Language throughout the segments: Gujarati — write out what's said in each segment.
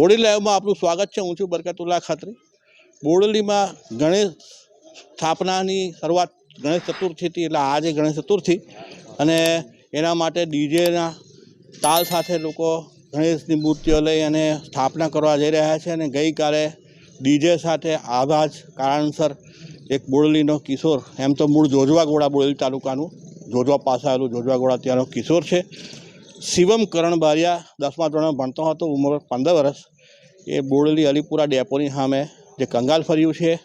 બોડેલી લાઈવમાં આપનું સ્વાગત છે. હું છું બરકતુલ્લા ખાતરી. બોડેલીમાં ગણેશ સ્થાપનાની શરૂઆત ગણેશ ચતુર્થીથી એટલે આજે ગણેશ ચતુર્થી. અને એના માટે ડીજેના તાલ સાથે લોકો ગણેશની મૂર્તિઓ લઈ અને સ્થાપના કરવા જઈ રહ્યા છે અને ગઈકાલે ડીજે સાથે આભાજ કારણસર એક બોડલીનો કિશોર, એમ તો મૂળ જોજવાગોડા બોડલી તાલુકાનું, જોજવા પાસે આવેલું જોજવાગોડા ત્યાંનો કિશોર છે. શિવમ કરણ બારિયા દસમા ધોરણમાં ભણતો હતો, ઉંમર પંદર વર્ષ. એ બોડેલી અલીપુરા ડેપોની સામે જે કંગાલ ફર્યું છે,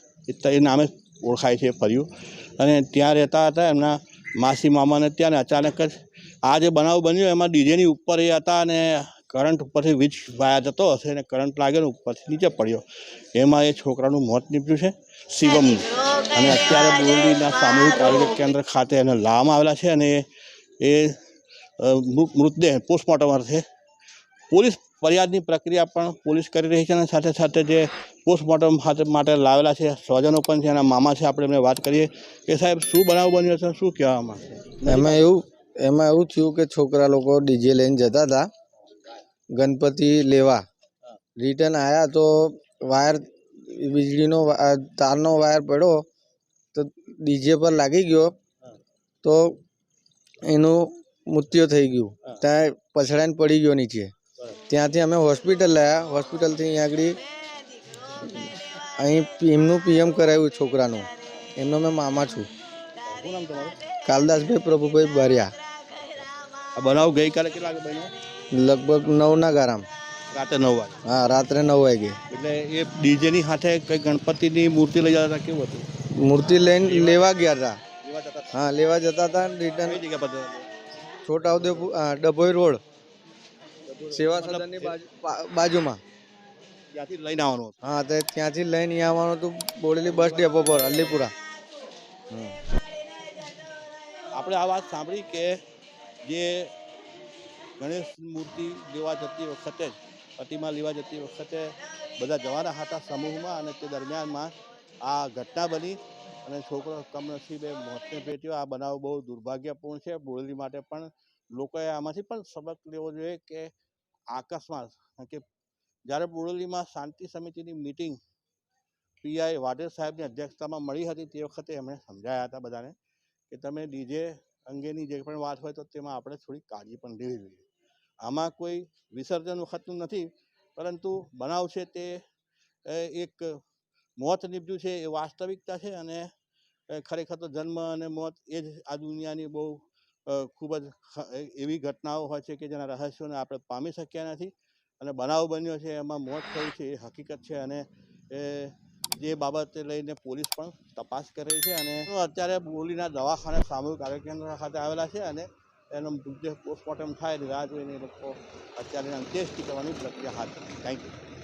એ નામે ઓળખાય છે ફર્યું. અને ત્યાં રહેતા હતા, એમના માસી, મામાને ત્યાં અચાનક જ આ જે બનાવ બન્યો, એમાં ડીજેની ઉપર એ હતા અને કરંટ ઉપરથી વીજ વાયા જતો હશે અને કરંટ લાગ્યો ને ઉપરથી નીચે પડ્યો. એમાં એ છોકરાનું મોત નીપજ્યું છે શિવમનું અને અત્યારે બોરડીના સામૂહિક આરોગ્ય કેન્દ્ર ખાતે એને લાવવામાં આવેલા છે અને એ- મૃતદેહ પોસ્ટમોર્ટમ અર્થે પોલીસ ફરિયાદની પ્રક્રિયા પણ પોલીસ કરી રહી છે અને સાથે સાથે જે પોસ્ટમોર્ટમ માટે લાવેલા છે, સ્વજનો પણ છે એના મામા છે, આપણે એમને વાત કરીએ. કે સાહેબ, શું બનાવ બન્યો છે? શું કહેવામાં એમાં એવું એમાં એવું થયું કે છોકરા લોકો ડીજે લઈને જતા હતા. ગણપતિ લેવા. રિટર્ન આવ્યા તો વાયર, વીજળીનો તારનો વાયર પડ્યો તો ડીજે પર લાગી ગયો. તો એનું મૃત્યુ થઈ ગયું. ત્યાં પછડાઈને પડી ગયો નીચે. ત્યાંથી અમે હોસ્પિટલ લાવ્યા હોસ્પિટલથી અહીંયા આગળ અહીં એમનું પીએમ કરાવ્યું છોકરાનું. એમનો મેં મામા છું. કાલદાસભાઈ પ્રભુભાઈ બારિયા. આ બનાવ ગઈકાલે કેટલા લગભગ નવના ગારામ. રાતે નવ વાગે. હા રાત્રે નવ વાગે. એટલે એ ડીજેની સાથે કઈ ગણપતિની મૂર્તિ લઈ જતા કેવું હતું? મૂર્તિ લઈને લેવા ગયા હતા. હતા. હા લેવા જતા હતા રિટર્ન છોટાઉદેપુર ડભોઈ રોડ. સેવા સદનની બાજુમાં. ત્યાંથી લઈને આવવાનું હા તો ત્યાંથી લઈને આવવાનું હતું બોડેલી બસ ડેપો પર અલીપુરા. આપણે આ વાત સાંભળી કે જે ગણેશ મૂર્તિ લેવા જતી વખતે જ પ્રતિમા લેવા જતી વખતે બધા જવાના હતા સમૂહમાં અને તે દરમિયાનમાં આ ઘટના બની. અને છોકરો કમનસીબે મોતને ભેટ્યો. આ બનાવ બહુ દુર્ભાગ્યપૂર્ણ છે. બોરલી માટે પણ લોકોએ આમાંથી પણ સબક લેવો જોઈએ કે આકસ્માત કે જ્યારે બોરલીમાં શાંતિ સમિતિની મિટિંગ પીઆઈ વાઢેર સાહેબની અધ્યક્ષતામાં મળી હતી તે વખતે એમણે સમજાયા હતા બધાને કે તમે ડીજે અંગેની જે પણ વાત હોય તો તેમાં આપણે થોડી કાળજી પણ લેવી જોઈએ. આમાં કોઈ વિસર્જન વખતનું નથી, પરંતુ બનાવ છે તે એક મોત નીપજ્યું છે એ વાસ્તવિકતા છે અને ખરેખર તો જન્મ અને મોત એ જ આ દુનિયાની બહુ ખૂબ જ એવી ઘટનાઓ હોય છે કે જેના રહસ્યોને આપણે પામી શક્યા નથી અને બનાવ બન્યો છે, એમાં મોત થયું છે એ હકીકત છે અને, એ, જે બાબતે લઈને પોલીસ પણ તપાસ કરી છે અને અત્યારે બોલીના દવાખાને સામૂહિક આરોગ્ય કેન્દ્ર ખાતે આવેલા છે અને એનો મૃતદેહ પોસ્ટમોર્ટમ થાય, રાહ જોઈને એ લોકો અત્યારે અંત્યેષ્ટિ કરવાની પ્રક્રિયા હાથ ધરી થેન્ક યુ